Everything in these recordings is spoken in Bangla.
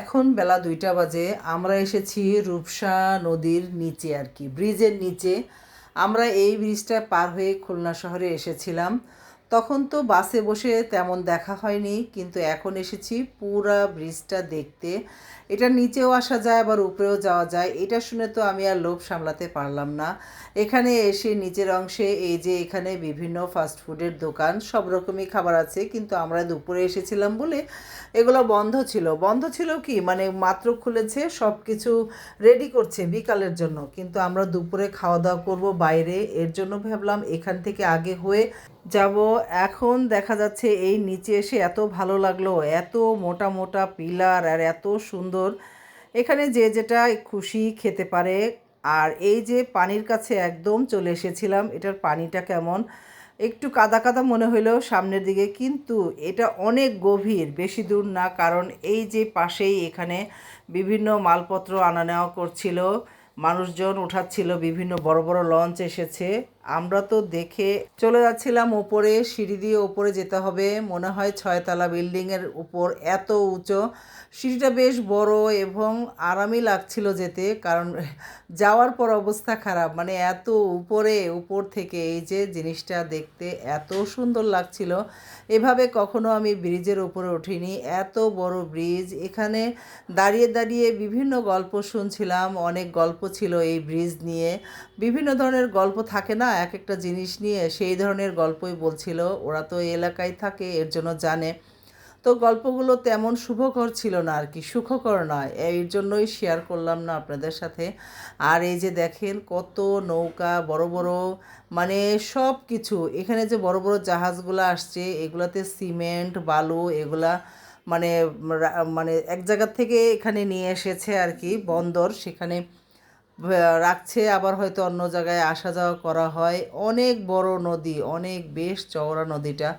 এখন বেলা দুইটা বাজে, আমরা এসেছি রূপসা নদীর নিচে আর কি, ব্রিজের নিচে। আমরা এই ব্রিজটা পার হয়ে খুলনা শহরে এসেছিলাম। তখন তো বাসে বসে তেমন দেখা হয়নি, কিন্তু এখন এসেছি পুরা ব্রিজটা দেখতে। এটা নিচেও আসা যায়, আবার উপরেও যাওয়া যায়। এটা শুনে তো আমি আর লোভ সামলাতে পারলাম না। এখানে এসে নিচের অংশে এই যে এখানে বিভিন্ন ফাস্ট ফুডের দোকান, সব রকমই খাবার আছে, কিন্তু আমরা দুপুরে এসেছিলাম বলে এগুলো বন্ধ ছিল। বন্ধ ছিল কি? মানে মাত্র খুলেছে সব কিছু রেডি করছে বিকালের জন্য। কিন্তু আমরা দুপুরে খাওয়া দাওয়া করব বাইরে। এর জন্য ভাবলাম এখান থেকে আগে হয়ে যাব এখন দেখা যাচ্ছে এই নিচে এসে এত ভালো লাগল, এত মোটা মোটা পিলার আর এত সুন্দর। এখানে যে যেটা খুশি খেতে পারে। আর এই যে পানির কাছে একদম চলে এসেছিলাম, এটার পানিটা কেমন? একটু কাদা কাদা মনে হলেও সামনের দিকে, কিন্তু এটা অনেক গভীর, বেশি দূর না, কারণ এই যে পাশেই এখানে বিভিন্ন মালপত্র আনা নেওয়া করছিল। মানুষজন উঠাচ্ছিল, বিভিন্ন বড় বড় লঞ্চ এসেছে। আমরা তো দেখে চলে যাচ্ছিলাম ওপরে, সিঁড়ি দিয়ে ওপরে যেতে হবে। মনে হয় ছয়তলা বিল্ডিংয়ের উপর এত উঁচু। সিঁড়িটা বেশ বড় এবং আরামই লাগছিল যেতে, কারণ যাওয়ার পর অবস্থা খারাপ। মানে এত উপরে, উপর থেকে এই যে জিনিসটা দেখতে এত সুন্দর লাগছিল। এভাবে কখনো আমি ব্রিজের উপরে উঠিনি। এত বড় ব্রিজ। এখানে দাঁড়িয়ে দাঁড়িয়ে বিভিন্ন গল্প শুনছিলাম। অনেক গল্প ছিল এই ব্রিজ নিয়ে। বিভিন্ন ধরনের গল্প থাকে না? এক একটা জিনিস নিয়ে সেই ধরনের গল্পই বলছিল। ওরা তো এই এলাকায় থাকে, এর জন্য জানে। তো গল্পগুলো তেমন শুভকর ছিল না, আর কি সুখকর নয়। এর জন্যই শেয়ার করলাম না আপনাদের সাথে। আর এই যে দেখেন কত নৌকা, বড় বড় মানে সব কিছু এখানে যে বড় বড় জাহাজগুলো আসছে, এগুলাতে সিমেন্ট, বালু, এগুলা মানে মানে এক জায়গা থেকে এখানে নিয়ে এসেছে আর কি, বন্দর। সেখানে রাখছে, আবার হয়তো অন্য জায়গায় আসা যাওয়া করা হয়। অনেক বড় নদী, অনেক বেশ চওড়া নদীটা।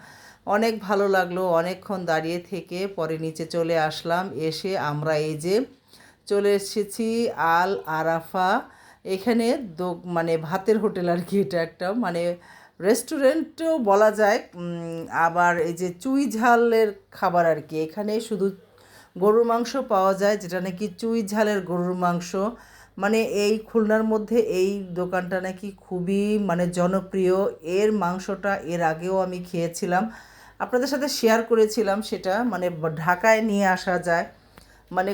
অনেক ভালো লাগল অনেকক্ষণ দাঁড়িয়ে থেকে, পরে নিচে চলে আসলাম, এসে আমরা এই যে চলে এসেছি আল আরাফা। এখানে দো মানে ভাতের হোটেল আর কি এটা একটা। মানে রেস্টুরেন্টও বলা যায় আবার এই যে চুই ঝালের খাবার আর কি। এখানে শুধু গরুর মাংস পাওয়া যায়, যেটা নাকি চুই ঝালের গরুর মাংস। মানে এই খুলনার মধ্যে এই দোকানটা নাকি খুবই মানে জনপ্রিয়। এর মাংসটা এর আগেও আমি খেয়েছিলাম। আপনাদের সাথে শেয়ার করেছিলাম সেটা মানে ঢাকায় নিয়ে আসা যায়। মানে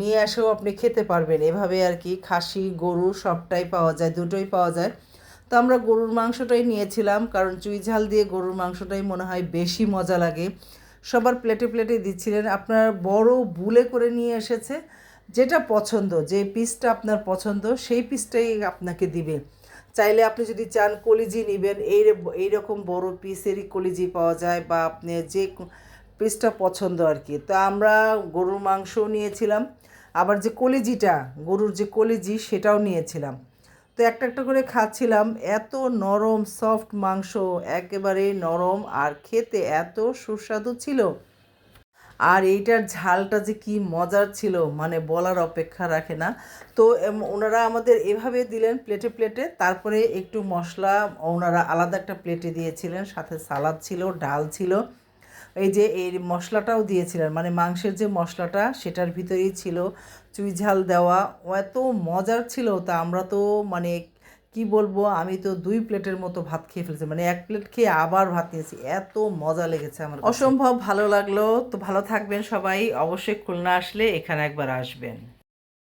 নিয়ে এসেও আপনি খেতে পারবেন। এভাবে আর কি খাসি, গরু সবটাই পাওয়া যায়, দুটোই পাওয়া যায়। তো আমরা গরুর মাংসটাই নিয়েছিলাম, কারণ চুই ঝাল দিয়ে গরুর মাংসটাই মনে হয় বেশি মজা লাগে। সবার প্লেটে প্লেটে দিচ্ছিলেন। আপনার বড় বুলে করে নিয়ে এসেছে। যেটা পছন্দ, যে পিসটা আপনার পছন্দ, সেই পিসটাই আপনাকে দিবে। চাইলে আপনি যদি চান কলিজি নেবেন এই এইরকম বড় পিসেরই কলিজি পাওয়া যায় বা আপনি যে পিসটা পছন্দ আর কি। তো আমরা গরুর মাংসও নিয়েছিলাম, আবার যে কলিজিটা, গরুর যে কলিজি সেটাও নিয়েছিলাম। তো একটা একটা করে খাচ্ছিলাম, এত নরম সফট মাংস একেবারে নরম, আর খেতে এত সুস্বাদু ছিল। আর এইটার ঝালটা যে কি মজার ছিল মানে বলার অপেক্ষা রাখে না। তো ওনারা আমাদের এভাবে দিলেন প্লেটে প্লেটে, তারপরে একটু মশলা, ওনারা আলাদা একটা প্লেটে দিয়েছিলেন, সাথে সালাদ ছিল, ডাল ছিল। এই যে, এই মশলাটাও দিয়েছিলেন মানে মাংসের যে মশলাটা, সেটার ভিতরেই ছিল, চুই ঝাল দেওয়া এত মজার ছিল তা, আমরা তো মানে কি বলব? আমি তো দুই প্লেটের মতো ভাত খেয়ে ফেলেছি। মানে এক প্লেট খেয়ে আবার ভাত নিয়েছি। এত মজা লেগেছে আমার অসম্ভব ভালো লাগল। তো ভালো থাকবেন সবাই। অবশ্যই খুলনা আসলে এখানে একবার আসবেন।